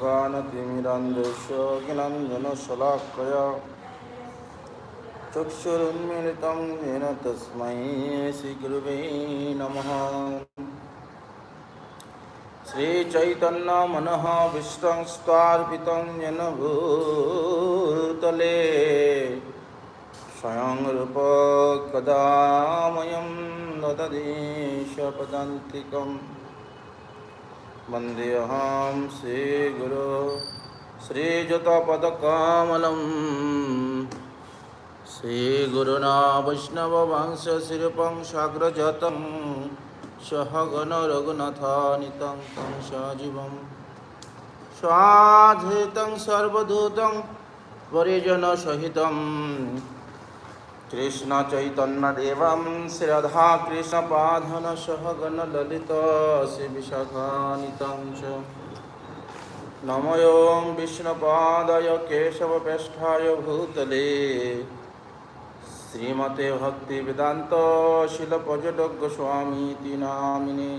अज्ञानतिमिरान्धस्य ज्ञानञ्जनशलाकया चक्षुरुन्मिलितं येन तस्मै श्रीगुरुवे नमः श्रीचैतन्यमनः विष्टं स्वार्पितं येन भूतले स्वयं रूप कदा मयं ददतीशपदान्तिकम् वन्देऽहं श्रीगुरो श्रीयुतपदकमलं श्रीगुरुणा वैष्णववंशशिल्पं साग्रजातं सहगणरघुनाथानितं तं सजीवं स्वाधृतं सर्वधूतं परिजनसहितं कृष्णचैतन्यदेवं श्रीराधाकृष्णपाधनसहगणललित श्रीविशाखानितं च नमोऽयं विष्णुपादाय केशवपेष्ठाय भूतले श्रीमते भक्तिवेदान्त शिलपजडगोस्वामीति नामिने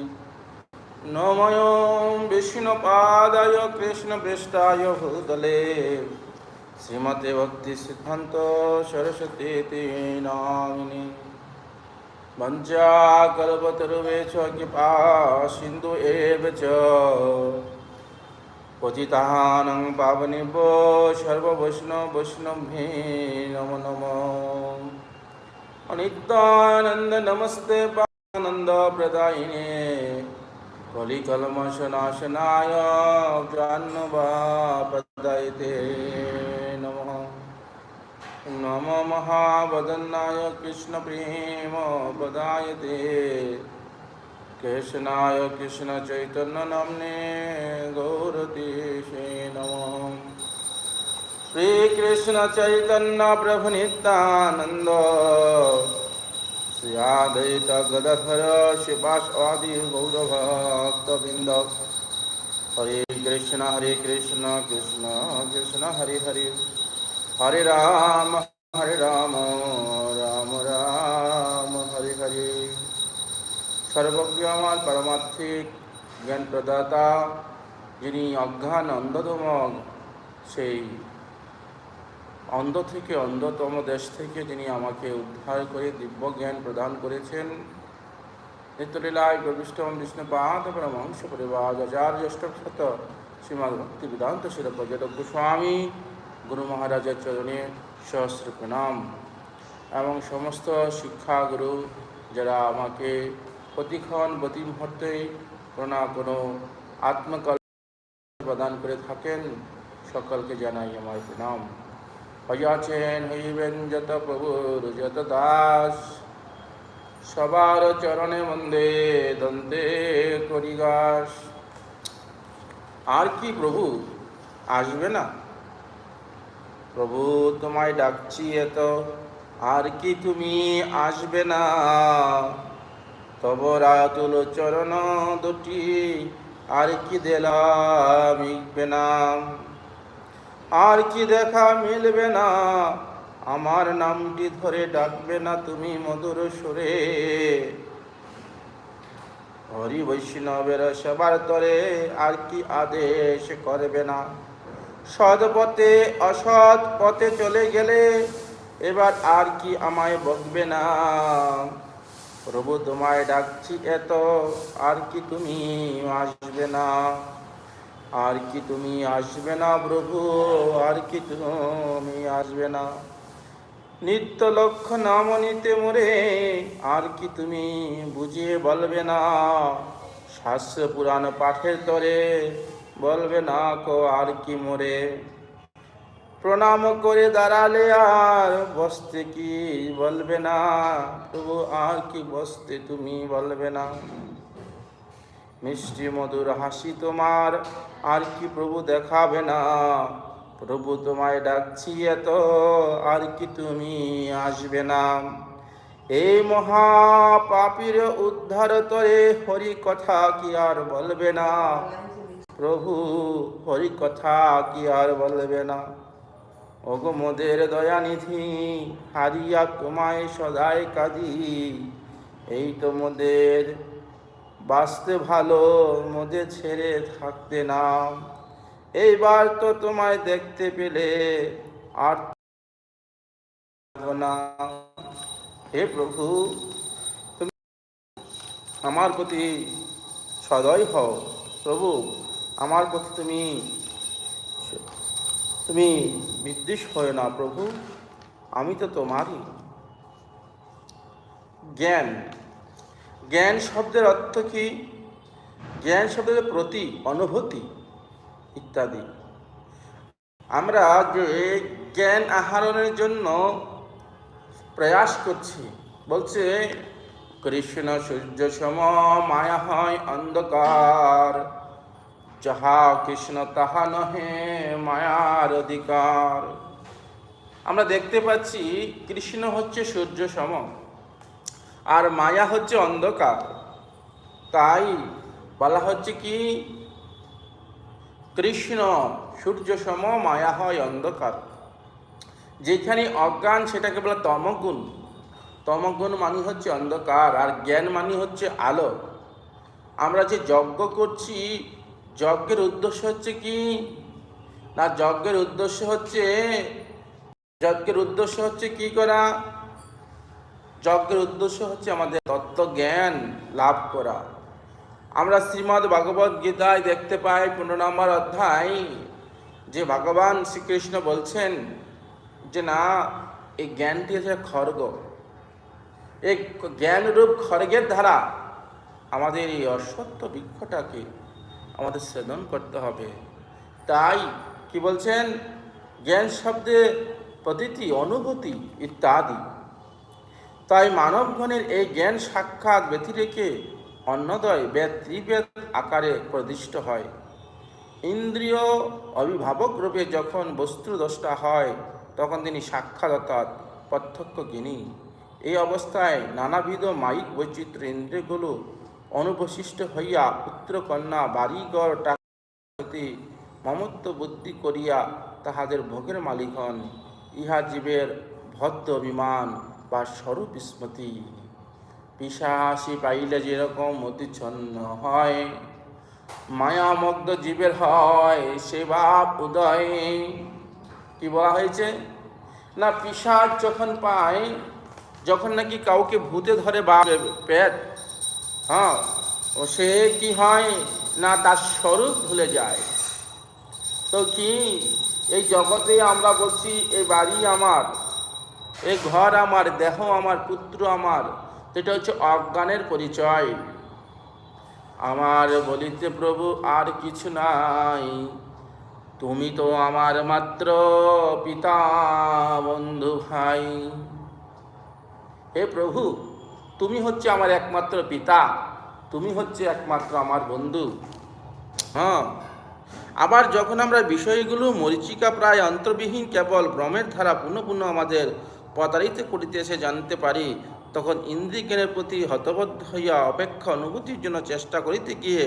नमोऽयं विष्णुपादाय कृष्णपृष्ठाय भूतले শ্রীমতে ভক্তি সিদ্ধান্ত সরস্বতী নামিনী পঞ্চাকল্পতরুবে চ কৃপা সিন্ধু এব চ পতিতাহানং পাবনিব সর্ববৈষ্ণব বৈষ্ণবে নম নম অনিত্যানন্দ নমস্তে পানন্দ প্রদায়িনে কলিকলমশনাশনায় প্রাণবা প্রদায়তে नमो महावदन्नाय कृष्णप्रेमपदायते केशनाय कृष्णचैतन्यनाम्ने गौरतीशे नमः श्रीकृष्णचैतन्यप्रभुनित्यानन्द श्रीयादयित गदधर शिवासादि गौरभक्तबिन्द हरे कृष्ण हरे कृष्ण कृष्ण कृष्ण हरे हरे হরে রাম হরে রাম রাম রাম, হরে হরে। সর্বজ্ঞ আমার পারমার্থিক জ্ঞান প্রদাতা যিনি অজ্ঞান অন্ধতম সেই অন্ধ থেকে অন্ধতম দেশ থেকে যিনি আমাকে উদ্ধার করে দিব্য জ্ঞান প্রদান করেছেন। নিত্যলীলায় প্রবিষ্ট বিষ্ণুপাত পরমংস পরিবার আচার্য শ্রীমদ ভক্তি বেদান্ত শিরপ্রজ্ঞ গোস্বামী গুরু মহারাজের চরণে সহস্র প্রণাম এবং সমস্ত শিক্ষাগুরু যারা আমাকে প্রতিক্ষণ প্রতি মুহূর্তে কোনো না কোনো আত্মকল প্রদান করে থাকেন, সকলকে জানাই আমার প্রণাম। হইয়াছেন হইবেন যত প্রভুর যত দাস। সবার চরণে মন্দে দন্তে করিগাস। আর কি প্রভু? আসবে না? প্রভু, তোমায় ডাকছি এত, আর কি তুমি আসবে না? তব রাতুল চরণ দুটি, আর কি দেলা মিটবে না? আর কি দেখা মিলবে না? আমার নামটি ধরে ডাকবে না তুমি মধুর সুরে। হরি বৈষ্ণবের সবার তরে আর কি আদেশ করবে না? সৎ পথে অসৎ পথে চলে গেলে এবার আর কি আমায় বকবে না। প্রভু তোমায় ডাকছি এত, আর কি তুমি আসবে না। আর কি তুমি আসবে না প্রভু, আর কি তুমি আসবে না। নিত্য লক্ষ্য নাম নিতে মোরে আর কি তুমি বুঝিয়ে বলবে না। শাস্ত্র পুরাণ পাঠের তরে বলবে, না কো, আর কি মোরে? প্রণাম করে দাঁড়ালে আর বসতে কি বলবে না? তবু আর কি বসতে তুমি বলবে না? মিষ্টি মধুর হাসি তোমার, আর কি প্রভু দেখাবে না? প্রভু তোমায় ডাকছি এত, আর কি তুমি আসবে না? এই মহা পাপীর উদ্ধার তরে হরি কথা কি আর বলবে না? প্রভু, হরি কথা কি আর বলবে না? ওগো মোদের দয়ানিধি, হারিয়া তোমায় সদায় কাজী এই তো মোদের, বাঁচতে ভালো, মোদের ছেড়ে থাকতে না। এইবার তো তোমায় দেখতে পেলে, আর না। হে প্রভু আমার প্রতি সদয় হও। প্রভু আমার প্রতি তুমি তুমি বিদ্বেষ হয় না প্রভু, আমি তো তোমারই। জ্ঞান জ্ঞান শব্দের অর্থ কি? জ্ঞান শব্দের প্রতি অনুভূতি ইত্যাদি। আমরা যে জ্ঞান আহরণের জন্য প্রয়াস করছি, বলছে, কৃষ্ণ সূর্য সম, মায়া হয় অন্ধকার। যাহা কৃষ্ণ, তাহা নহে মায়ার অধিকার। আমরা দেখতে পাচ্ছি কৃষ্ণ হচ্ছে সূর্য সম, আর মায়া হচ্ছে অন্ধকার। তাই বলা হচ্ছে কি, কৃষ্ণ, সূর্য সম, মায়া হয় অন্ধকার। যেখানে অজ্ঞান, সেটাকে বলে তমগুণ। তমগুণ মানি হচ্ছে অন্ধকার, আর জ্ঞান মানি হচ্ছে আলো। আমরা যে যজ্ঞ করছি যজ্ঞের উদ্দেশ্য হচ্ছে কি? না, যজ্ঞের উদ্দেশ্য হচ্ছে, যজ্ঞের উদ্দেশ্য হচ্ছে কি করা? যজ্ঞের উদ্দেশ্য হচ্ছে আমাদের তত্ত্ব জ্ঞান লাভ করা। আমরা শ্রীমদ্ ভগবদ গীতায় দেখতে পাই পনেরো নম্বর অধ্যায়, যে ভগবান শ্রীকৃষ্ণ বলছেন যে, না, এই জ্ঞানটি হচ্ছে খর্গ। এই জ্ঞানরূপ খর্গের ধারা আমাদের এই অসত্য বৃক্ষটাকে আমাদের সেদন করতে হবে। তাই কি বলছেন? জ্ঞান শব্দে প্রতীতি, অনুভূতি ইত্যাদি। তাই মানবগণের এই জ্ঞান সাক্ষাৎ ব্যতি রেখে অন্নদয় বেদ ত্রিবেদ আকারে প্রদিষ্ট হয়। ইন্দ্রিয় অভিভাবক রূপে যখন বস্তুদষ্টা হয়, তখন তিনি সাক্ষাৎ অর্থাৎ প্রত্যক্ষ জ্ঞানী। এই অবস্থায় নানাবিধ মাইক বৈচিত্র্য ইন্দ্রিয়গুলো অনুপশিষ্ট হইয়া পুত্র কন্যা বাড়িঘর টাকা হইতে মমত্ব বুদ্ধি করিয়া তাহাদের ভোগের মালিক হন ইহা জীবের ভদ্র বিমান বা স্বরূপ স্মৃতি। পিসাহাসি পাইলে যেরকম অতিচ্ছন্ন হয় মায়ামগ্ধ জীবের হয় সেবা উদয়। কি বলা হয়েছে? না পিসাজ যখন পায়, যখন নাকি কাউকে ভূতে ধরে বা পেট হ্যাঁ ও সে কি হয় না তার স্বরূপ ভুলে যায়? তো কি এই জগতে আমরা বলছি এই বাড়ি আমার এই ঘর আমার, দেহ আমার, পুত্র আমার এটা হচ্ছে অজ্ঞানের পরিচয়। আমার বলিতে প্রভু আর কিছু নাই। তুমি তো আমার মাত্র পিতা বন্ধু ভাই। হে প্রভু তুমি হচ্ছে আমার একমাত্র পিতা, তুমি হচ্ছে একমাত্র আমার বন্ধু। হ্যাঁ আবার যখন আমরা বিষয়গুলো মরিচিকা প্রায় অন্তর্বিহীন কেবল ভ্রমের ধারা পুনঃ পুনঃ আমাদের প্রতারিত এসে জানতে পারি, তখন ইন্দ্রিজ্ঞানের প্রতি হতবদ্ধ হইয়া অপেক্ষা অনুভূতির জন্য চেষ্টা করিতে গিয়ে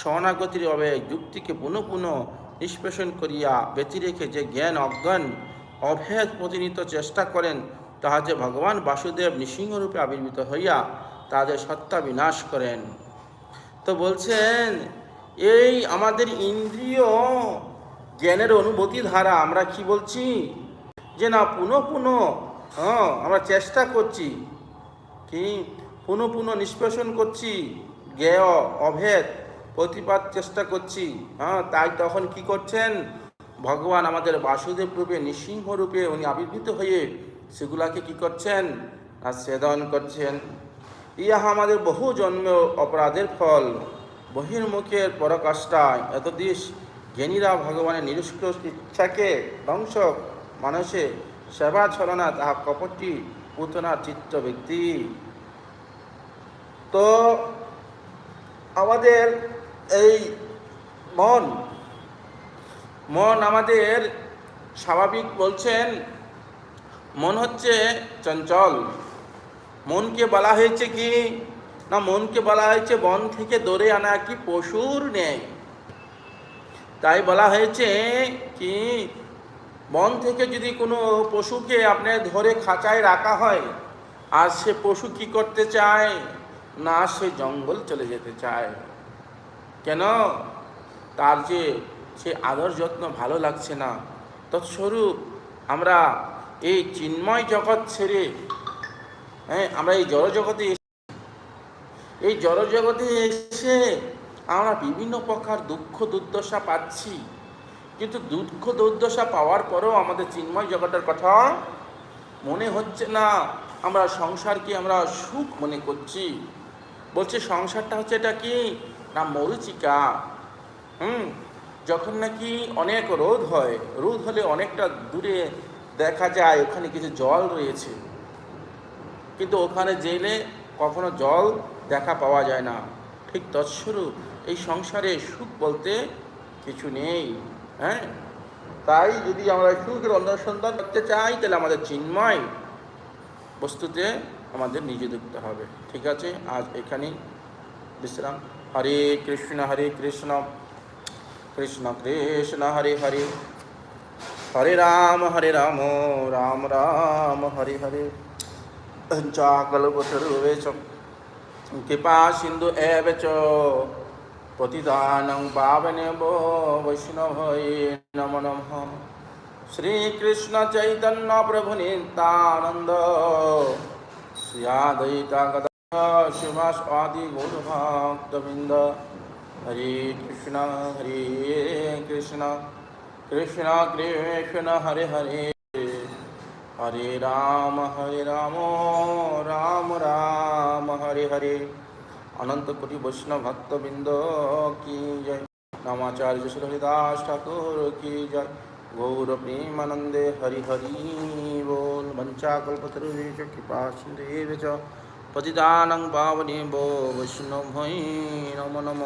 শরণাগতির অবে যুক্তিকে পুনঃ পুনঃ নিষ্পেষণ করিয়া ব্যতি রেখে যে জ্ঞান অজ্ঞান অভেদ প্রতিনিধিত চেষ্টা করেন তাহা যে ভগবান বাসুদেব নৃসিংহরূপে আবির্ভূত হইয়া তাদের সত্তা বিনাশ করেন। তো বলছেন, এই আমাদের ইন্দ্রিয় জ্ঞানের অনুভূতি ধারা আমরা কি বলছি? যে না, পুনঃ পুনঃ হ্যাঁ আমরা চেষ্টা করছি, কি? পুনঃ পুনঃ নিষ্পেষণ করছি, জ্ঞেয়, অভেদ, প্রতিপাদ চেষ্টা করছি হ্যাঁ তাই তখন কি করছেন? ভগবান আমাদের বাসুদেব রূপে নৃসিংহ রূপে উনি আবির্ভূত হয়ে সেগুলাকে কি করছেন? না সেদন করছেন। ইহা আমাদের বহু জন্ম অপরাধের ফল। বহির্মুখের পরকাষ্ঠায় এতদিশ জ্ঞানীরা ভগবানের নিরুষ্ক ইচ্ছাকে ধ্বংস। মানুষে সেবা ছলনা, তাহা কপটি পুতনার চিত্ত ব্যক্তি। তো আমাদের এই মন মন আমাদের স্বাভাবিক বলছেন মন হচ্ছে চঞ্চল। মনকে বলা হয়েছে কি? না, মনকে বলা হয়েছে বন থেকে দৌড়ে আনা কি পশুর নেয় তাই বলা হয়েছে কি, বন থেকে যদি কোনো পশুকে আপনার ধরে খাঁচায় রাখা হয়, আর সে পশু কি করতে চায়? না, সে জঙ্গল চলে যেতে চায়। কেন? তার যে সে আদর যত্ন ভালো লাগছে না। তৎস্বরূপ আমরা এই চিন্ময় জগৎ ছেড়ে হ্যাঁ আমরা এই জড়জগতে এই জড়জগতে এসে আমরা বিভিন্ন প্রকার দুঃখ দুর্দশা পাচ্ছি। কিন্তু দুঃখ দুর্দশা পাওয়ার পরেও আমাদের চিন্ময় জগতের কথা মনে হচ্ছে না। আমরা সংসারকে আমরা সুখ মনে করছি। বলছে, সংসারটা হচ্ছে এটা কি? না, মরুচিকা। হুম, যখন নাকি অনেক রোদ হয় রোদ হলে অনেকটা দূরে দেখা যায় ওখানে কিছু জল রয়েছে। কিন্তু ওখানে জেলে কখনো জল দেখা পাওয়া যায় না। ঠিক তৎস্বরূপ এই সংসারে সুখ বলতে কিছু নেই হ্যাঁ? তাই যদি আমরা সুখের অনুসন্ধান করতে চাই, তাহলে আমাদের চিন্ময় বস্তুতে আমাদের নিজে দেখতে হবে। ঠিক আছে? আজ এখানেই বিশ্রাম। হরে কৃষ্ণ হরে কৃষ্ণ। কৃষ্ণ কৃষ্ণ, হরে হরে। হরে রাম হরে রাম রাম রাম হরে হরে চাকলপতরুবেশ কৃপা সিন্ধু এব চ পতিদানং পাবনেব বৈষ্ণবৈ নম নমঃ শ্রীকৃষ্ণ চৈতন্য প্রভু নিত্যানন্দ শ্রীয়াদৈতা গদা শিবাস গৌরভক্তবৃন্দ হরে কৃষ্ণ হরে কৃষ্ণ কৃষ্ণ কৃষ্ণ হরে হরে। হরে রাম হরে রাম রাম রাম, হরে হরে। অনন্ত কোটি বৈষ্ণব ভক্তবৃন্দ কি জয়। রামাচার্য সুরহরিদাস ঠাকুর কি জয়। গৌর প্রেমানন্দে হরি হরি বোল। বঞ্চাকল্পতরুভি কৃপা সিন্ধুভি চ। পতিদানং পাবনে বো বৈষ্ণব নম নম।